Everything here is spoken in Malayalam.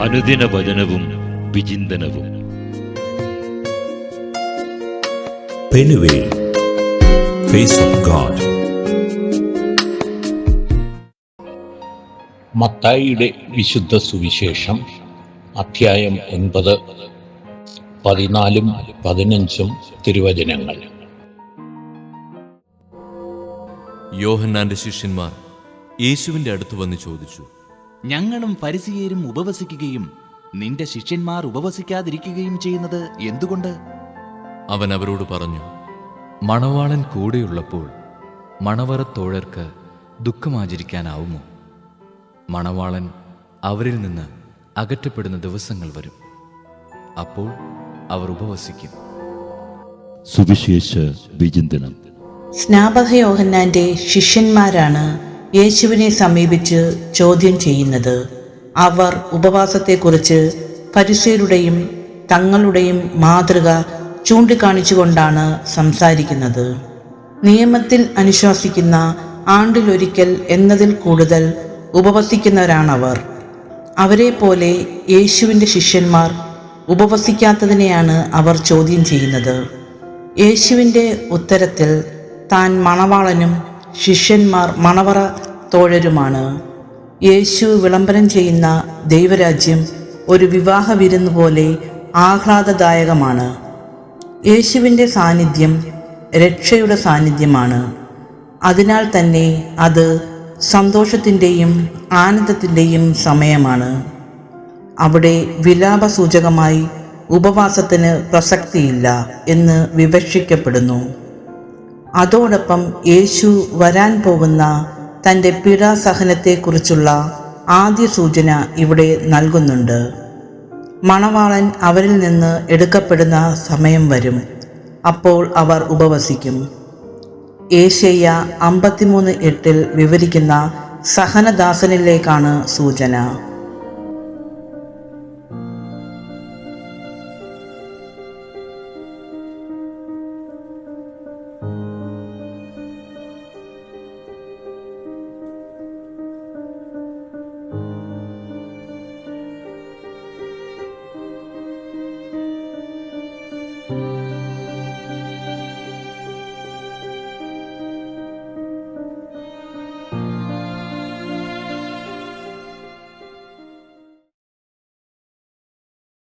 അനുദിന വചനവും വിചിന്തനവും ഫേസ് ഓഫ്. മത്തായിയുടെ വിശുദ്ധ സുവിശേഷം അധ്യായം ഒൻപത് പതിനാലും പതിനഞ്ചും തിരുവചനങ്ങൾ യോഹന്നാന്റെ ശിഷ്യന്മാർ യേശുവിന്റെ അടുത്ത് വന്ന് ചോദിച്ചു ഞങ്ങളും പരിസീയരും ഉപവസിക്കുകയും നിന്റെ ശിഷ്യന്മാർ ഉപവസിക്കാതിരിക്കുകയും ചെയ്യുന്നത് എന്തുകൊണ്ട്? അവൻ അവരോട് പറഞ്ഞു മണവാളൻ കൂടെയുള്ളപ്പോൾ മണവറത്തോഴർക്ക് ദുഃഖമാചരിക്കാനാവുമോ? മണവാളൻ അവരിൽ നിന്ന് അകറ്റപ്പെടുന്ന ദിവസങ്ങൾ വരും. അപ്പോൾ അവർ ഉപവസിക്കും. സുവിശേഷ വിചിന്തനം. സ്നാപക യോഹന്നാന്റെ ശിഷ്യന്മാരാണ് യേശുവിനെ സമീപിച്ച് ചോദ്യം ചെയ്യുന്നത് അവർ ഉപവാസത്തെക്കുറിച്ച് പരിസരുടെയും തങ്ങളുടെയും മാതൃക ചൂണ്ടിക്കാണിച്ചുകൊണ്ടാണ് സംസാരിക്കുന്നത്. നിയമത്തിൽ അനുശാസിക്കുന്ന ആണ്ടിലൊരിക്കൽ എന്നതിൽ കൂടുതൽ ഉപവസിക്കുന്നവരാണവർ. അവരെ പോലെ യേശുവിന്റെ ശിഷ്യന്മാർ ഉപവസിക്കാത്തതിനെയാണ് അവർ ചോദ്യം ചെയ്യുന്നത്. യേശുവിന്റെ ഉത്തരത്തിൽ താൻ മണവാളനും ശിഷ്യന്മാർ മണവറ തോഴരുമാണ്. യേശു വിളംബരം ചെയ്യുന്ന ദൈവരാജ്യം ഒരു വിവാഹ വിരുന്ന് പോലെ ആഹ്ലാദദായകമാണ്. യേശുവിന്റെ സാന്നിധ്യം രക്ഷയുടെ സാന്നിധ്യമാണ്. അതിനാൽ തന്നെ അത് സന്തോഷത്തിന്റെയും ആനന്ദത്തിന്റെയും സമയമാണ്. അവിടെ വിലാപസൂചകമായി ഉപവാസത്തിന് പ്രസക്തിയില്ല എന്ന് വിവക്ഷിക്കപ്പെടുന്നു. അതോടൊപ്പം യേശു വരാൻ പോകുന്ന തന്റെ പീഡാസഹനത്തെക്കുറിച്ചുള്ള ആദ്യ സൂചന ഇവിടെ നൽകുന്നുണ്ട്. മണവാളൻ അവരിൽ നിന്ന് എടുക്കപ്പെടുന്ന സമയം വരും. അപ്പോൾ അവർ ഉപവസിക്കും. ഏഷ്യ അമ്പത്തിമൂന്ന് എട്ടിൽ വിവരിക്കുന്ന സഹനദാസനിലേക്കാണ് സൂചന.